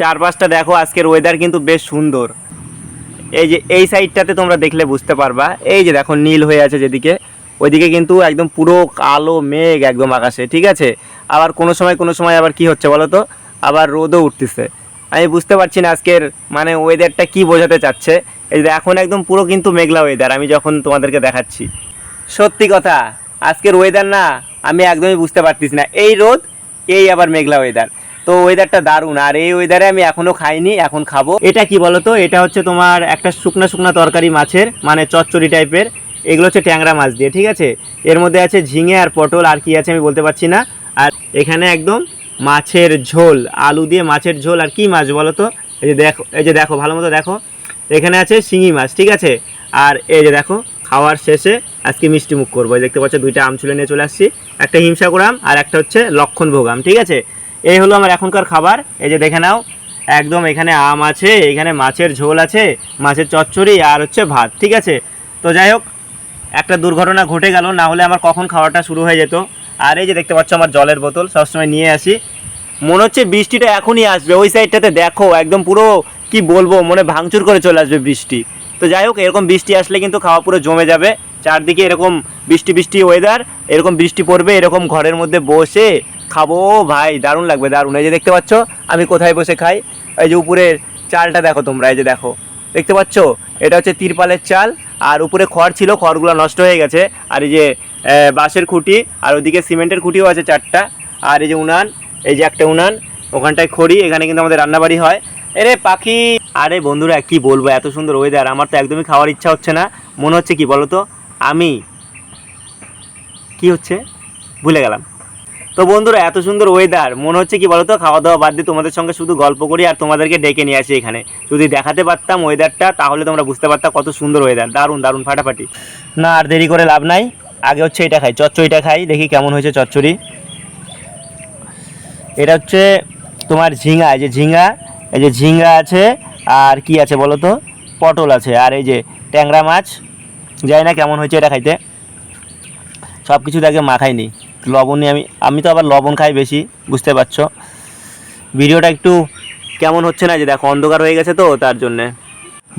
চারপাশটা দেখো, আজকের ওয়েদার কিন্তু বেশ সুন্দর। এই যে, এই সাইডটাতে তোমরা দেখলে বুঝতে পারবা। এই যে দেখো, নীল হয়ে আছে যেদিকে। ওইদিকে কিন্তু একদম পুরো কালো মেঘ একদম আকাশে, ঠিক আছে? আবার কোনো সময় কোনো সময় আবার কি হচ্ছে বলো তো? আবার রোদও উঠতেছে। আমি বুঝতে পারছি না আজকের মানে ওয়েদারটা কি বোঝাতে চাচ্ছে। এই যে এখন একদম পুরো কিন্তু মেঘলা ওয়েদার আমি যখন তোমাদেরকে দেখাচ্ছি। সত্যি কথা, আজকের ওয়েদার না, আমি একদমই বুঝতে পারতেছি না। এই রোদ, এই আবার মেঘলা ওয়েদার তো ওয়েদারটা দারুণ। আর এই ওয়েদারে আমি এখনও খাইনি, এখন খাব। এটা কি বলতো? এটা হচ্ছে তোমার একটা শুকনা শুকনা তরকারি মাছের মানে চচ্চড়ি টাইপের। এগুলো হচ্ছে ট্যাংরা মাছ দিয়ে, ঠিক আছে? এর মধ্যে আছে ঝিঙে আর পটল, আর কি আছে আমি বলতে পারছি না। আর এখানে একদম মাছের ঝোল, আলু দিয়ে মাছের ঝোল। আর কি মাছ বলো তো এই যে দেখো, এই যে দেখো, ভালো মতো দেখো। এখানে আছে শিঙি মাছ, ঠিক আছে? আর এই যে দেখো, খাওয়ার শেষে আজকে মিষ্টি মুখ করব। দেখতে পাচ্ছ, দুইটা আম চুলে নিয়ে চলে আসছি। একটা হিমসাগর আম আর একটা হচ্ছে লক্ষণ ভোগ আম, ঠিক আছে? এই হলো আমার এখনকার খাবার। এই যে দেখে নাও, একদম এখানে আম আছে, এখানে মাছের ঝোল আছে, মাছের চচ্চড়ি আর হচ্ছে ভাত, ঠিক আছে? তো যাই হোক, একটা দুর্ঘটনা ঘটে গেল, না হলে আমার কখন খাওয়াটা শুরু হয়ে যেত। আর এই যে দেখতে পাচ্ছ আমার জলের বোতল, সবসময় নিয়ে আসি। মনে হচ্ছে বৃষ্টিটা এখনই আসবে, ওই সাইডটাতে দেখো, একদম পুরো, কি বলব, মনে ভাঙচুর করে চলে আসবে বৃষ্টি। তো যাই হোক, এরকম বৃষ্টি আসলে কিন্তু খাওয়া পুরো জমে যাবে। চারদিকে এরকম বৃষ্টি বৃষ্টি ওয়েদার এরকম বৃষ্টি পড়বে, এরকম ঘরের মধ্যে বসে খাব, ভাই, দারুণ লাগবে, দারুণ। এই যে দেখতে পাচ্ছ, আমি কোথায় বসে খাই? এই যে উপরের চালটা দেখো তোমরা, এই যে দেখো। দেখতে পাচ্ছ? এটা হচ্ছে তিরপালের চাল, আর উপরে খড় ছিল, খড়গুলো নষ্ট হয়ে গেছে। আর এই যে বাঁশের খুঁটি, আর ওদিকে সিমেন্টের খুঁটিও আছে চারটা। আর এই যে উনান, এই যে একটা উনান, ওখানটায় খড়ি, এখানে কিন্তু আমাদের রান্নাবাড়ি হয়। এরে পাখি! আরে বন্ধুরা, কি বলব, এত সুন্দর ওয়েদার আমার তো একদমই খাওয়ার ইচ্ছা হচ্ছে না। মনে হচ্ছে কি বলো তো আমি, কি হচ্ছে? ভুলে গেলাম। তো বন্ধুরা, এত সুন্দর ওয়েদার মনে হচ্ছে কি বলতো খাওয়া দাওয়া বাদ দিয়ে তোমাদের সঙ্গে শুধু গল্প করি আর তোমাদেরকে ডেকে নিয়ে আসি এখানে। যদি দেখাতে পারতাম ওয়েদারটা তাহলে তোমরা বুঝতে পারতাম কত সুন্দর ওয়েদার দারুণ দারুণ, ফাটাফাটি। না, আর দেরি করে লাভ নাই। আগে হচ্ছে এটা খাই, চচ্চড়িটা খাই, দেখি কেমন হয়েছে চচ্চড়ি। এটা হচ্ছে তোমার ঝিঙ্গা এই যে ঝিঙ্গা এই যে ঝিঙ্গা আছে, আর কি আছে বলো তো? পটল আছে, আর এই যে ট্যাংরা মাছ। জানি না কেমন হয়েছে এটা খাইতে। সব কিছু আগে মাখাইনি। লবণ নিয়ে আমি আমি তো আবার লবণ খাই বেশি, বুঝতে পারছ? ভিডিওটা একটু কেমন হচ্ছে না যে দেখো, অন্ধকার হয়ে গেছে তো, তার জন্যে।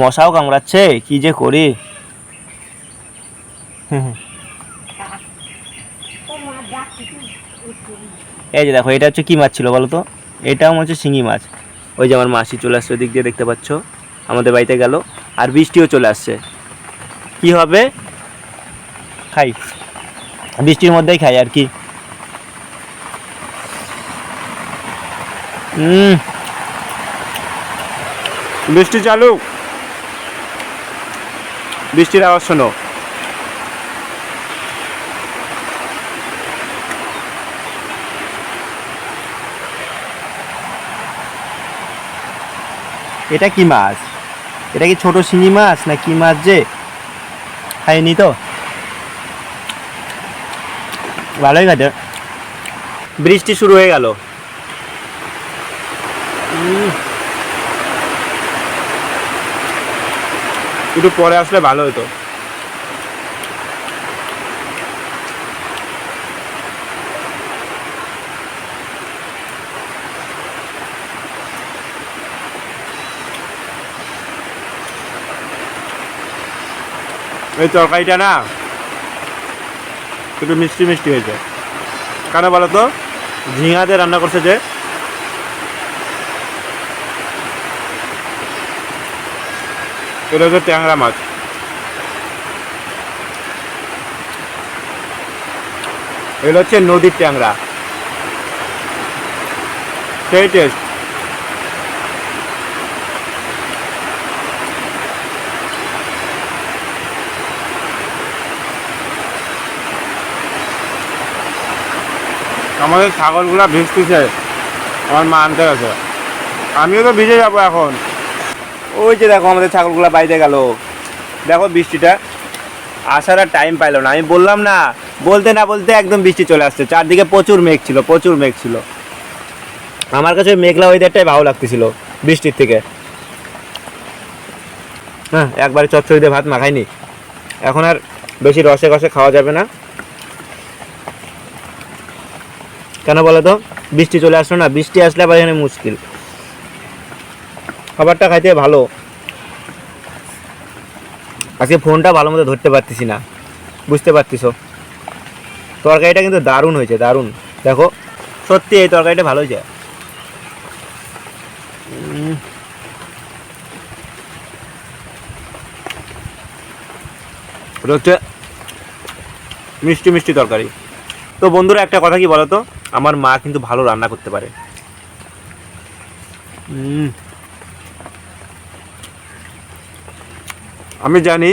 মশাও কামড়াচ্ছে, কি যে করি। এই যে দেখো, এটা হচ্ছে কী মাছ ছিল বলো তো? এটাও হচ্ছে শিঙি মাছ। ওই যে আমার মাসি চলে আসছে ওদিক দিয়ে দেখতে পাচ্ছ? আমাদের বাড়িতে গেল, আর বৃষ্টিও চলে আসছে। কি হবে? খাই। বৃষ্টির মধ্যেই খাই আর কি। হুম বৃষ্টি চালু। বৃষ্টির আওয়াজ শোনো। এটা কি মাছ? এটা কি ছোট শিঙি মাছ না কি মাছ যে? খাইনি তো? ভালোই কাটে। বৃষ্টি শুরু হয়ে গেল। একটু পরে আসলে ভালো হতো। এই তরকারিটা না একটু মিষ্টি মিষ্টি হয়েছে। কেন বলো তো? ঝিঙা দিয়ে রান্না করছে যে। এটা হচ্ছে ট্যাংরা মাছ। এটা হচ্ছে নদীর ট্যাংরা। সেই টেস্ট আমাদের ছাগলগুলা ভিজতেছে। আমার মা আনতে গেছে। আমিও তো ভিজে যাব এখন। ওই যে দেখো আমাদের ছাগলগুলা বাইরে গেল। দেখো বৃষ্টিটা। আসার আর টাইম পাইলো না। আমি বললাম না, বলতে না বলতে একদম বৃষ্টি চলে আসছে। চারদিকে প্রচুর মেঘ ছিল, প্রচুর মেঘ ছিল। আমার কাছে ওই মেঘলা ওয়েদারটাই ভালো লাগতেছিল বৃষ্টির থেকে। হ্যাঁ একবারে চচ্চড়ি ভাত মাখাইনি। এখন আর বেশি রসে কষে খাওয়া যাবে না। কেন বলো তো? বৃষ্টি চলে আসলো না? বৃষ্টি আসলে আবার এখানে মুশকিল। খাবারটা খাইতে ভালো। আজকে ফোনটা ভালো মতো ধরতে পারতেছি না। বুঝতে পারতিস তরকারিটা কিন্তু দারুণ হয়েছে, দারুণ। দেখো, সত্যি এই তরকারিটা ভালো হয়েছে। মিষ্টি মিষ্টি তরকারি। তো বন্ধুরা, একটা কথা কি বলতো আমার মা কিন্তু ভালো রান্না করতে পারে। আমি জানি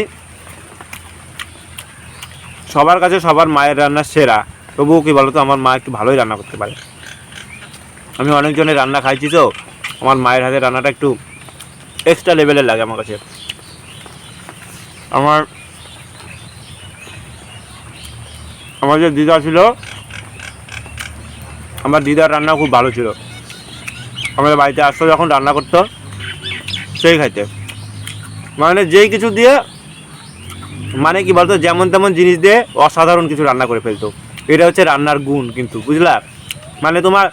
সবার কাছে সবার মায়ের রান্না সেরা তবুও কি বলতো আমার মা একটু ভালোই রান্না করতে পারে। আমি অনেকজনের রান্না খাইছি তো আমার মায়ের হাতে রান্নাটা একটু এক্সট্রা লেভেলের লাগে আমার কাছে। আমার আমার যে দিদা ছিল আমার দিদার রান্না খুব ভালো ছিল। আমাদের বাড়িতে আসতো যখন রান্না করতো, সেই খাইতে। মানে যেই কিছু দিয়ে মানে কি বলতো, যেমন তেমন জিনিস দিয়ে অসাধারণ কিছু রান্না করে ফেলতো। এটা হচ্ছে রান্নার গুণ কিন্তু, বুঝলা? মানে তোমার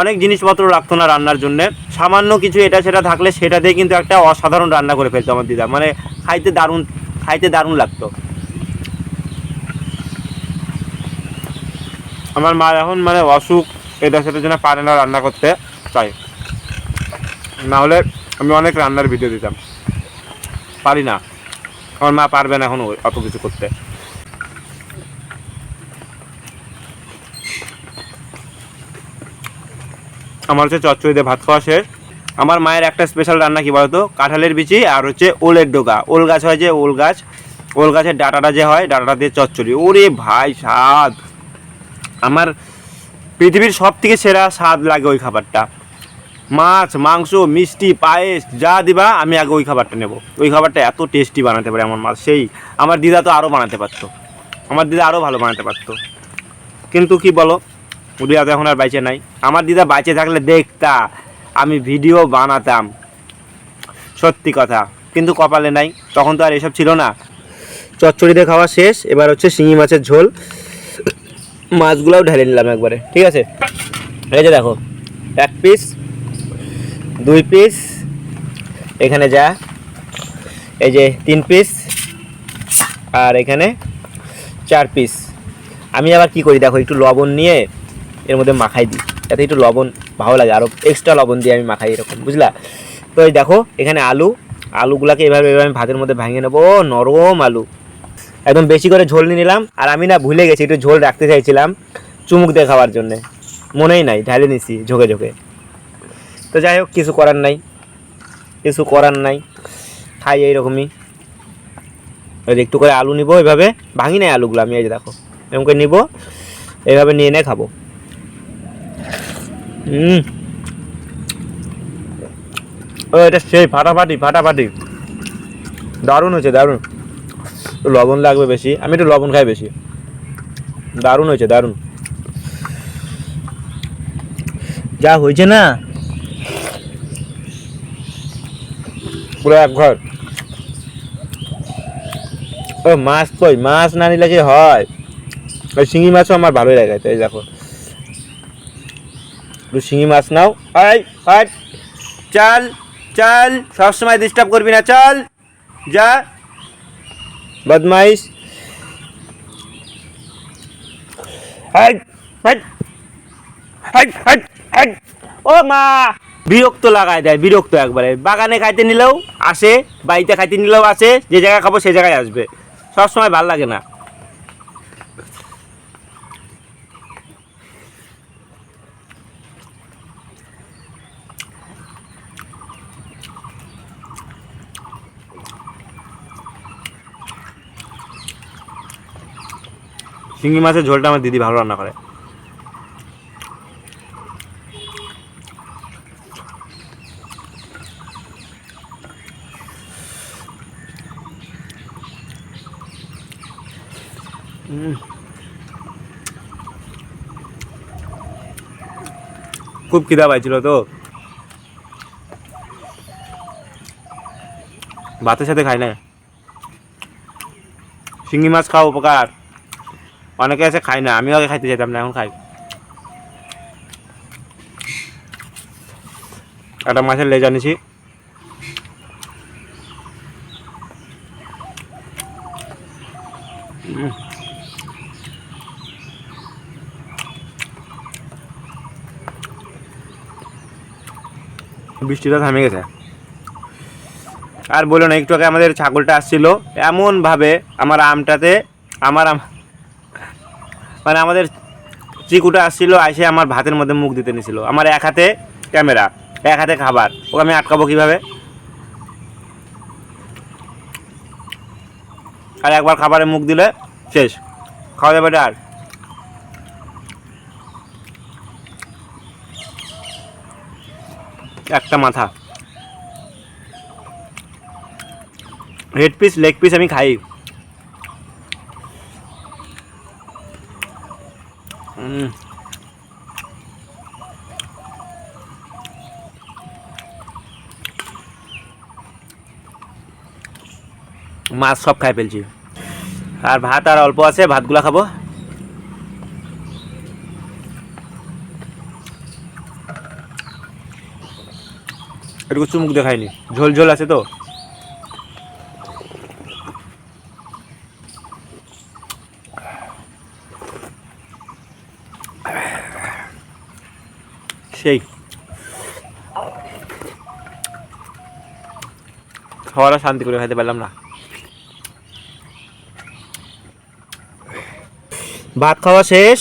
অনেক জিনিসপত্র রাখতো না রান্নার জন্য। সামান্য কিছু এটা সেটা থাকলে সেটা দিয়ে কিন্তু একটা অসাধারণ রান্না করে ফেলতো আমার দিদা। মানে খাইতে দারুণ খাইতে দারুণ লাগতো। আমার মা এখন মানে অসুখ এটা সেটার জন্য পারে না রান্না করতে তাই না হলে আমি অনেক রান্নার ভিডিও দিতাম। পারি না। আমার মা পারবে না এখন অত কিছু করতে। আমার হচ্ছে চচ্চড়িতে ভাত খাওয়া শেষ। আমার মায়ের একটা স্পেশাল রান্না কি বলতো? কাঁঠালের বিচি আর হচ্ছে ওলের ডোকা ওল গাছ হয় যে ওল গাছ। ওল গাছের ডাটাটা যে হয়, ডাটাটা দিয়ে চচ্চড়ি। ওরে ভাই, স্বাদ! আমার পৃথিবীর সব থেকে সেরা স্বাদ লাগে ওই খাবারটা। মাছ, মাংস, মিষ্টি, পায়েস, যা দিবা, আমি আগে ওই খাবারটা নেব। ওই খাবারটা এত টেস্টি বানাতে পারে আমার মাছ সেই আমার দিদা তো আরও বানাতে পারতো। আমার দিদা আরও ভালো বানাতে পারতো। কিন্তু কি বলো দিদা তো এখন আর বাইচে নাই। আমার দিদা বাইচে থাকলে দেখতা, আমি ভিডিও বানাতাম। সত্যি কথা। কিন্তু কপালে নাই। তখন তো আর এসব ছিল না। চচ্চড়িতে খাওয়া শেষ। এবার হচ্ছে শিঙি মাছের ঝোল। মাছগুলোও ঢেলে নিলাম একবারে, ঠিক আছে? এই যে দেখো, এক পিস দুই পিস এখানে যা, এই যে তিন পিস আর এখানে চার পিস আমি আবার কি করি, দেখো, একটু লবণ নিয়ে এর মধ্যে মাখাই দিই, যাতে একটু লবণ ভালো লাগে আরও এক্সট্রা লবণ দিয়ে আমি মাখাই এরকম, বুঝলা? তো এই দেখো, এখানে আলু, আলুগুলাকে এভাবে এভাবে আমি ভাতের মধ্যে ভাঙিয়ে নেব, নরম আলু। একদম বেশি করে ঝোল নিয়ে নিলাম। আর আমি না ভুলে গেছি, একটু ঝোল রাখতে চাইছিলাম চুমুক দিয়ে খাওয়ার জন্যে। মনেই নাই, ঢালে নিছি ঝোঁকে ঝোঁকে। তো যাই হোক, কিছু করার নাই। কিছু করার নাই। খাই এইরকমই। একটু করে আলু নিবো এইভাবে ভাঙি নাই আলুগুলো আমি, এই দেখো। এরকম করে নিবো এইভাবে নিয়ে নিয়ে খাব। ও, এটা সেই ফাটাফাটি ফাটাফাটি। দারুণ হচ্ছে দারুণ। একটু লবণ লাগবে বেশি। আমি একটু লবণ খাই বেশি। দারুণ হয়েছে দারুণ। যা হয়েছে না? পুরো এক ঘর। ও মাছ কই? মাছ না নিলে কি হয়? ওই শিঙি মাছও আমার ভালোই লাগে তাই দেখো। একটু শিঙি মাছ নাও। আয় আয় চল চল। সবসময় ডিস্টার্ব করবি না চল। যা। বদমাইশ। ও মা, বিরক্ত লাগায় দেয়, বিরক্ত একবারে। বাগানে খাইতে নিলেও আসে, বাড়িতে খাইতে নিলেও আসে, যে জায়গায় খাব সে জায়গায় আসবে। সবসময় ভালো লাগে না। শিঙি মাছের ঝোলটা আমার দিদি ভালো রান্না করে। খুব খিদা পাইছিল তো। ভাতের সাথে খাই না। শিঙি মাছ খাওয়া উপকার। অনেকে আছে খায় না, আমিও আগে খাইতে যেতাম না, এখন খাই। একটা মাছের লেজ আনেছি। বৃষ্টিটা থামে গেছে। আর বলো না, একটু আগে আমাদের ছাগলটা আসছিল, এমনভাবে আমার আমটাতে, আমার মানে আমাদের চিকুটা আসছিল, আইসে আমার ভাতের মধ্যে মুখ দিতে নিছিল। আমার এক হাতে ক্যামেরা, এক হাতে খাবার। ওকে আমি আটকাবো কীভাবে? আর একবার খাবারে মুখ দিলে শেষ। খাওয়া যাবে আর একটা মাথা। হেড পিস লেগ পিস আমি খাই। মাছ সব খাই ফেলছি। আর ভাত আর অল্প আছে, ভাতগুলা খাব। এটুকু চুমুক দেখায়নি ঝোল ঝোল আছে তো? সেই। খাওয়াটা শান্তি করে খাইতে পারলাম না। ভাত খাওয়া শেষ।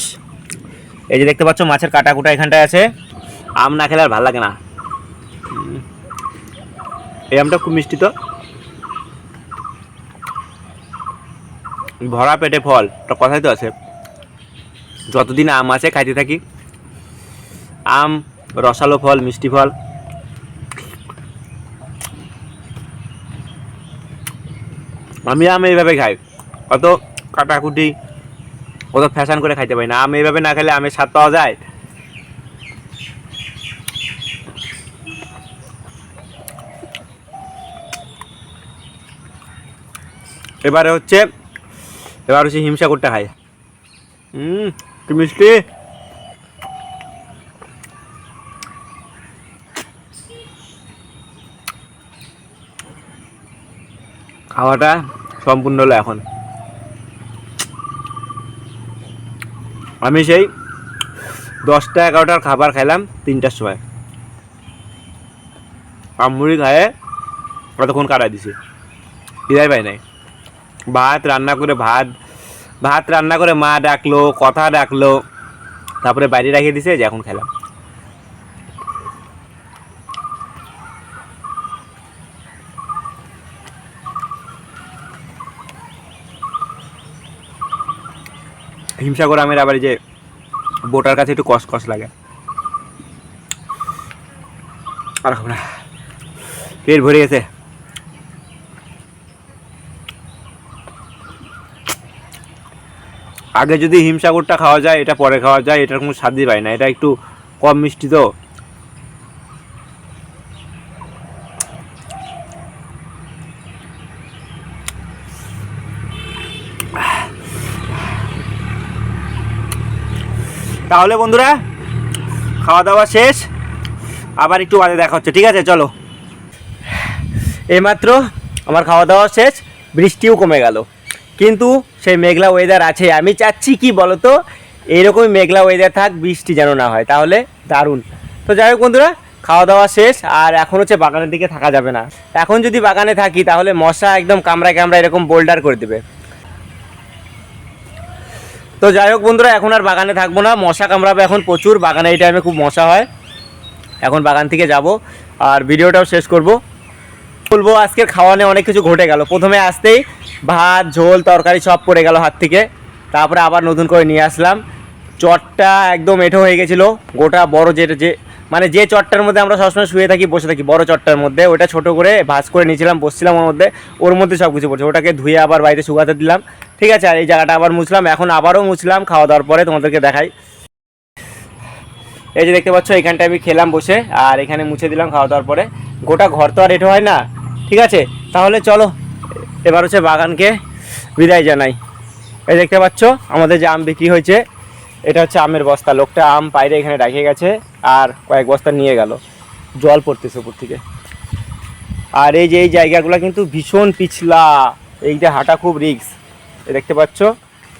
এই যে দেখতে পাচ্ছ, মাছের কাটা কুটা এখানটায় আছে। আম না খেলে আর ভালো লাগে না। এই আমটা খুব মিষ্টি তো। ভরা পেটে ফল। একটা কথাই তো আছে। যতদিন আম আছে, খাইতে থাকি। আম রসালো ফল, মিষ্টি ফল। আমি আম এইভাবে খাই। অত কাটাকুটি, অত ফ্যাশন করে খাইতে পারি না। আম এইভাবে না খেলে আমের স্বাদ পাওয়া যায়? এবারে হচ্ছে, এবার হচ্ছে হিমসাগরটা খাই হুম কি মিষ্টি? খাওয়াটা সম্পূর্ণ হলো এখন। আমি সেই দশটা এগারোটার খাবার খাইলাম তিনটার সময়। আমুড়ি খায়ে কতক্ষণ কাটা দিছি। বিদায় পাই নাই। ভাত রান্না করে ভাত ভাত রান্না করে মা ডাকলো, কথা ডাকলো, তারপরে বাইরে রাখিয়ে দিছে, যে এখন খেলাম হিমসাগর আমের আবার যে বোটার কাছে একটু কসকস লাগে। আর না। পেট ভরে গেছে। আগে যদি হিমসাগরটা খাওয়া যায়, এটা পরে খাওয়া যায়, এটার কোনো স্বাদই পায় না। এটা একটু কম মিষ্টি তো। তাহলে বন্ধুরা, খাওয়া দাওয়া শেষ। আবার একটু বাদে দেখা হচ্ছে, ঠিক আছে? চলো। এইমাত্র আমার খাওয়া দাওয়া শেষ, বৃষ্টিও কমে গেল। কিন্তু সেই মেঘলা ওয়েদার আছে। আমি চাচ্ছি কি বলতো এইরকমই মেঘলা ওয়েদার থাক, বৃষ্টি যেন না হয়। তাহলে দারুণ। তো যাই হোক বন্ধুরা, খাওয়া দাওয়া শেষ, আর এখন হচ্ছে বাগানের দিকে থাকা যাবে না। এখন যদি বাগানে থাকি, তাহলে মশা একদম কামড়ায় কামড়ায় এরকম বোল্ডার করে দেবে। তো যাই হোক বন্ধুরা, এখন আর বাগানে থাকব না। মশা কামড়াবে এখন প্রচুর, বাগানে এই টাইমে খুব মশা হয়। এখন বাগান থেকে যাব আর ভিডিওটাও শেষ করব। বলব আজকের খাওয়ানে অনেক কিছু ঘটে গেল। প্রথমে আসতেই ভাত, ঝোল, তরকারি সব পড়ে গেল হাত থেকে। তারপরে আবার নতুন করে নিয়ে আসলাম। চটটা একদম এঁঠো হয়ে গেছিল। গোটা বড় যেটা যে মানে যে চটটার মধ্যে আমরা সবসময় শুয়ে থাকি, বসে থাকি, বড় চটটার মধ্যে। ওটা ছোট করে ভাজ করে নিয়েছিলাম, বসছিলাম ওর মধ্যে। ওর মধ্যে সব কিছু পড়ছে। ওটাকে ধুয়ে আবার বাড়িতে শুকাতে দিলাম। ঠিক আছে, আর এই জায়গাটা আবার মুছলাম, এখন আবারও মুছলাম, খাওয়া দাওয়ার পরে তোমাদেরকে দেখাই। এই যে দেখতে পাচ্ছ এখানটা আমি খেলাম বসে, আর এখানে মুছে দিলাম খাওয়া দাওয়ার পরে। গোটা ঘর তো আর এটো হয় না, ঠিক আছে? তাহলে চলো, এবার হচ্ছে বাগানকে বিদায় জানাই। এই দেখতে পাচ্ছ, আমাদের যে আম বিক্রি হয়েছে, এটা হচ্ছে আমের বস্তা। লোকটা আম বাইরে এখানে রেখে গেছে, আর কয়েক বস্তা নিয়ে গেল। জল পড়তেছে উপর থেকে। আর এই যে এই জায়গাগুলো কিন্তু ভীষণ পিছলা, এইটা হাঁটা খুব রিক্স দেখতে পাচ্ছ,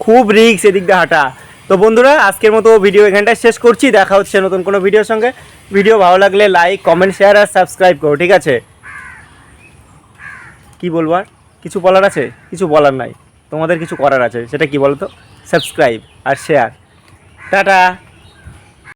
খুব রিক্স এদিক দিয়ে হাঁটা। তো বন্ধুরা, আজকের মতো ভিডিও এখানটায় শেষ করছি। দেখা হচ্ছে নতুন কোনো ভিডিওর সঙ্গে। ভিডিও ভালো লাগলে লাইক কমেন্ট শেয়ার আর সাবস্ক্রাইব করো, ঠিক আছে? কি বলব আর? কিছু বলার আছে? কিছু বলার নাই। তোমাদের কিছু করার আছে, সেটা কি বলতো? সাবস্ক্রাইব আর শেয়ার টাটা!